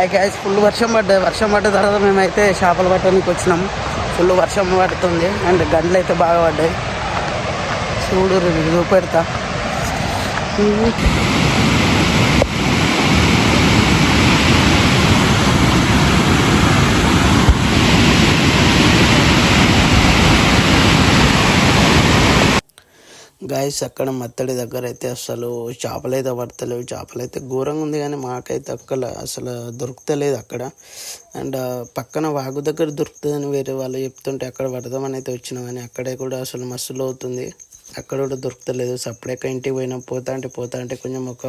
అయితే guys full వర్షం పడ్డది వర్షం పడ్డ తర్వాత మేమైతే చేపలు పట్టడానికి వచ్చినాం. ఫుల్ వర్షం పడుతుంది అండ్ గంటలు అయితే బాగా పడ్డాయి. చూడు చూపెడతా గాయస్ అక్కడ మత్తడి దగ్గర అయితే అసలు చేపలు అయితే పడతలేవు. చేపలు అయితే ఘోరంగా ఉంది కానీ మాకైతే అక్కడ అసలు దొరుకుతలేదు అక్కడ. అండ్ పక్కన వాగు దగ్గర దొరుకుతుందని వేరే వాళ్ళు చెప్తుంటే అక్కడ పడదామని అయితే వచ్చినాం కానీ అక్కడే కూడా అసలు మస్తులో అవుతుంది. అక్కడ కూడా దొరుకుతలేదు. సపరేట్గా ఇంటికి పోయినా పోతా అంటే పోతా అంటే కొంచెం ఒక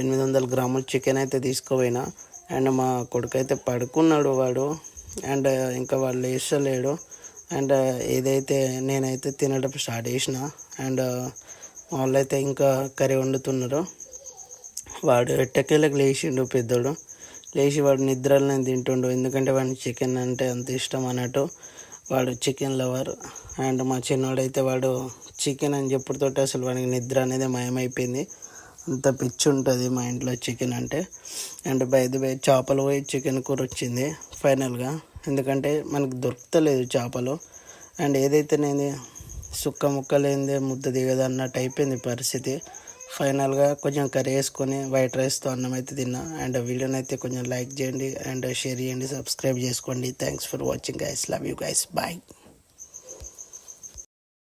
ఎనిమిది వందల గ్రాముల చికెన్ అయితే తీసుకుపోయినా. అండ్ మా కొడుకు అయితే పడుకున్నాడు వాడు. అండ్ ఇంకా వాళ్ళు వేస్తలేడు అండ్ uh, ఏదైతే నేనైతే తినడం స్టార్ట్ చేసిన అండ్ uh, వాళ్ళైతే ఇంకా కర్రీ వండుతున్నారు. వాడు ఎట్టకేళ్ళకి లేచిండు పెద్దోడు. లేచి వాడు నిద్రలోనే తింటుండు. ఎందుకంటే వాడికి చికెన్ అంటే అంత ఇష్టం అన్నట్టు వాడు చికెన్ లవర్. అండ్ మా చిన్నోడైతే వాడు చికెన్ అని చెప్పుడుతోటి అసలు వాడికి నిద్ర అనేది మాయమైపోయింది. అంత పిచ్చి ఉంటుంది మా ఇంట్లో చికెన్ అంటే. అండ్ బయట బై చేపలు పోయి చికెన్ కూర వచ్చింది ఫైనల్గా ఎందుకంటే మనకు దొరుకుతలేదు చేపలు. అండ్ ఏదైతే నేను సుక్క ముక్క లేనిదే ముద్ద దిగదు అన్నట్టు అయిపోయింది పరిస్థితి. ఫైనల్గా కొంచెం కర్రీ వేసుకొని వైట్ రైస్తో అన్నం అయితే తిన్నా. అండ్ వీడియోని అయితే కొంచెం లైక్ చేయండి. అండ్ షేర్ చేయండి. సబ్స్క్రైబ్ చేసుకోండి. Thanks for watching guys love you guys bye